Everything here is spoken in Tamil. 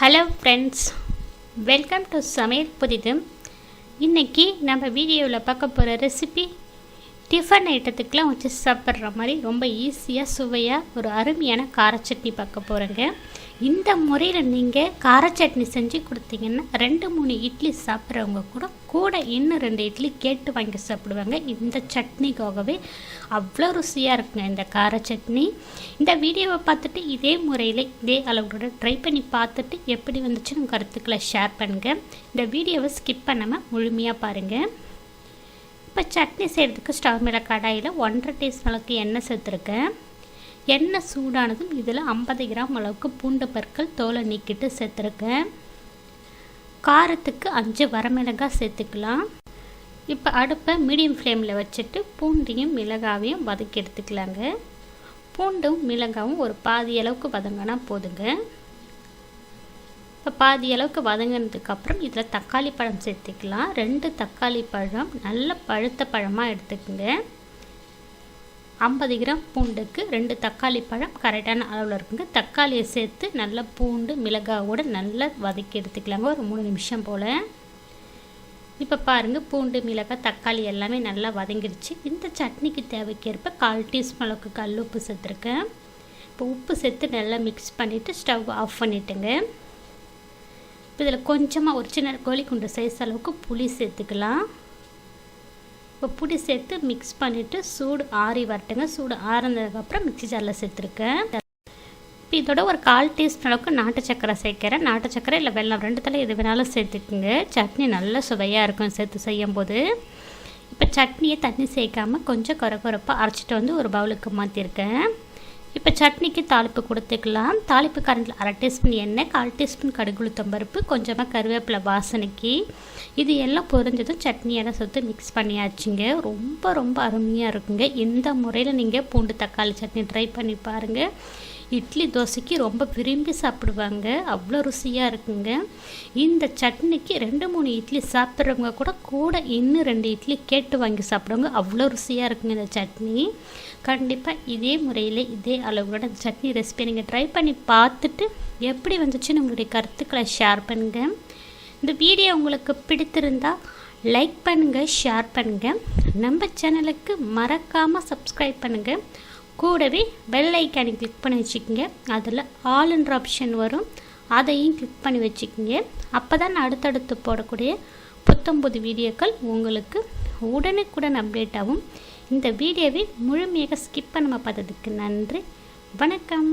ஹலோ ஃப்ரெண்ட்ஸ் வெல்கம் டு சமையல் புதிது இன்றைக்கி நம்ம வீடியோவில் பார்க்க போகிற ரெசிபி டிஃபன் ஐட்டத்துக்கெலாம் வச்சு சாப்பிட்ற மாதிரி ரொம்ப ஈஸியாக சுவையாக ஒரு அருமையான கார சட்னி பார்க்க போகிறேங்க இந்த முறையில் நீங்கள் கார சட்னி செஞ்சு கொடுத்தீங்கன்னா ரெண்டு மூணு இட்லி சாப்பிட்றவங்க கூட கூட இன்னும் ரெண்டு இட்லி கேட்டு வாங்கி சாப்பிடுவாங்க. இந்த சட்னிக்காகவே அவ்வளோ ருசியாக இருக்குங்க இந்த கார சட்னி. இந்த வீடியோவை பார்த்துட்டு இதே முறையில் இதே அளவுடன் ட்ரை பண்ணி பார்த்துட்டு எப்படி வந்துச்சுன்னு கருத்துக்களை ஷேர் பண்ணுங்கள் இந்த வீடியோவை ஸ்கிப் பண்ணாமல் முழுமையாக பாருங்கள் இப்போ சட்னி செய்கிறதுக்கு ஸ்டவ் மேலே கடாயில் ஒன்றரை டீஸ்பூன் அளவுக்கு எண்ணெய் சேர்த்துருக்கேன். எண்ணெய் சூடானதும் இதில் ஐம்பது கிராம் அளவுக்கு பூண்டு பற்கள் தோலை நீக்கிட்டு சேர்த்துருக்கேன். காரத்துக்கு அஞ்சு வரமிளகாய் சேர்த்துக்கலாம். இப்போ அடுப்பை மீடியம் ஃப்ளேமில் வச்சுட்டு பூண்டையும் மிளகாவையும் வதக்கி எடுத்துக்கலாங்க. பூண்டும் மிளகாவும் ஒரு பாதி அளவுக்கு வதங்கினா போதுங்க. இப்போ பாதி அளவுக்கு வதங்கினதுக்கப்புறம் இதில் தக்காளி பழம் சேர்த்துக்கலாம். ரெண்டு தக்காளி பழம் நல்ல பழுத்த பழமாக எடுத்துக்கோங்க. ஐம்பது கிராம் பூண்டுக்கு ரெண்டு தக்காளி பழம் கரெக்டான அளவில் இருக்குங்க. தக்காளியை சேர்த்து நல்லா பூண்டு மிளகாவோடு நல்லா வதக்கி எடுத்துக்கலாங்க. ஒரு மூணு நிமிஷம் போல். இப்போ பாருங்கள் பூண்டு மிளகாய் தக்காளி எல்லாமே நல்லா வதங்கிடுச்சு. இந்த சட்னிக்கு தேவைக்கேற்ப கால் டீஸ்பூன் அளவுக்கு கல் உப்பு சேர்த்துருக்கேன். இப்போ உப்பு சேர்த்து நல்லா மிக்ஸ் பண்ணிவிட்டு ஸ்டவ் ஆஃப் பண்ணிவிட்டுங்க இப்போ இதில் கொஞ்சமாக ஒரு சின்ன கோழி குண்டு சைஸ் அளவுக்கு புளி சேர்த்துக்கலாம். இப்போ புளி சேர்த்து மிக்ஸ் பண்ணிவிட்டு சூடு ஆறி வரட்டுங்க. சூடு ஆறினதுக்கப்புறம் மிக்சி ஜாரில் சேர்த்துருக்கேன். இப்போ இதோட ஒரு கால் டீஸ்பூன் அளவுக்கு நாட்டு சக்கரை சேர்க்கிறேன். நாட்டு சக்கரை இல்லை வெள்ளம் ரெண்டு எது வேணாலும் சேர்த்துக்குங்க. சட்னி நல்ல சுவையாக இருக்கும் சேர்த்து செய்யும் போது இப்போ சட்னியை தண்ணி சேர்க்காமல் கொஞ்சம் குறை குறைப்பாக அரைச்சிட்டு வந்து ஒரு பவுலுக்கு மாற்றிருக்கேன் இப்போ சட்னிக்கு தாளிப்பு கொடுத்துக்கலாம். தாளிப்பு கரண்டில் அரை டீஸ்பூன் எண்ணெய் கால் டீஸ்பூன் கடுகுளுத்தம் பருப்பு கொஞ்சமாக கருவேப்பிலை வாசனைக்கு. இது எல்லாம் பொரிஞ்சதும் சட்னியெல்லாம் சேர்த்து மிக்ஸ் பண்ணியாச்சுங்க. ரொம்ப ரொம்ப அருமையாக இருக்குங்க. இந்த முறையில் நீங்கள் பூண்டு தக்காளி சட்னி ட்ரை பண்ணி பாருங்கள் இட்லி தோசைக்கு ரொம்ப விரும்பி சாப்பிடுவாங்க. அவ்வளோ ருசியாக இருக்குங்க. இந்த சட்னிக்கு ரெண்டு மூணு இட்லி சாப்பிட்றவங்க கூட கூட இன்னும் ரெண்டு இட்லி கேட்டு வாங்கி சாப்பிடுவாங்க. அவ்வளோ ருசியாக இருக்குங்க இந்த சட்னி. கண்டிப்பாக இதே முறையில் இதே அளவுகளோட சட்னி ரெசிபியை நீங்கள் ட்ரை பண்ணி பார்த்துட்டு எப்படி வந்துச்சுன்னு உங்களுடைய கருத்துக்களை ஷேர் பண்ணுங்கள் இந்த வீடியோ உங்களுக்கு பிடித்திருந்தால் லைக் பண்ணுங்கள் ஷேர் பண்ணுங்கள் நம்ம சேனலுக்கு மறக்காமல் சப்ஸ்கிரைப் பண்ணுங்கள் கூடவே பெல் ஐக்கானை கிளிக் பண்ணி வச்சுக்கோங்க. அதில் ஆளுன்ற ஆப்ஷன் வரும். அதையும் கிளிக் பண்ணி வச்சுக்கோங்க. அப்போ தான் அடுத்தடுத்து போடக்கூடிய புத்தம்புது வீடியோக்கள் உங்களுக்கு உடனுக்குடன் அப்டேட் ஆகும். இந்த வீடியோவை முழுமையாக ஸ்கிப் பண்ணாமல் பார்த்ததுக்கு நன்றி. வணக்கம்.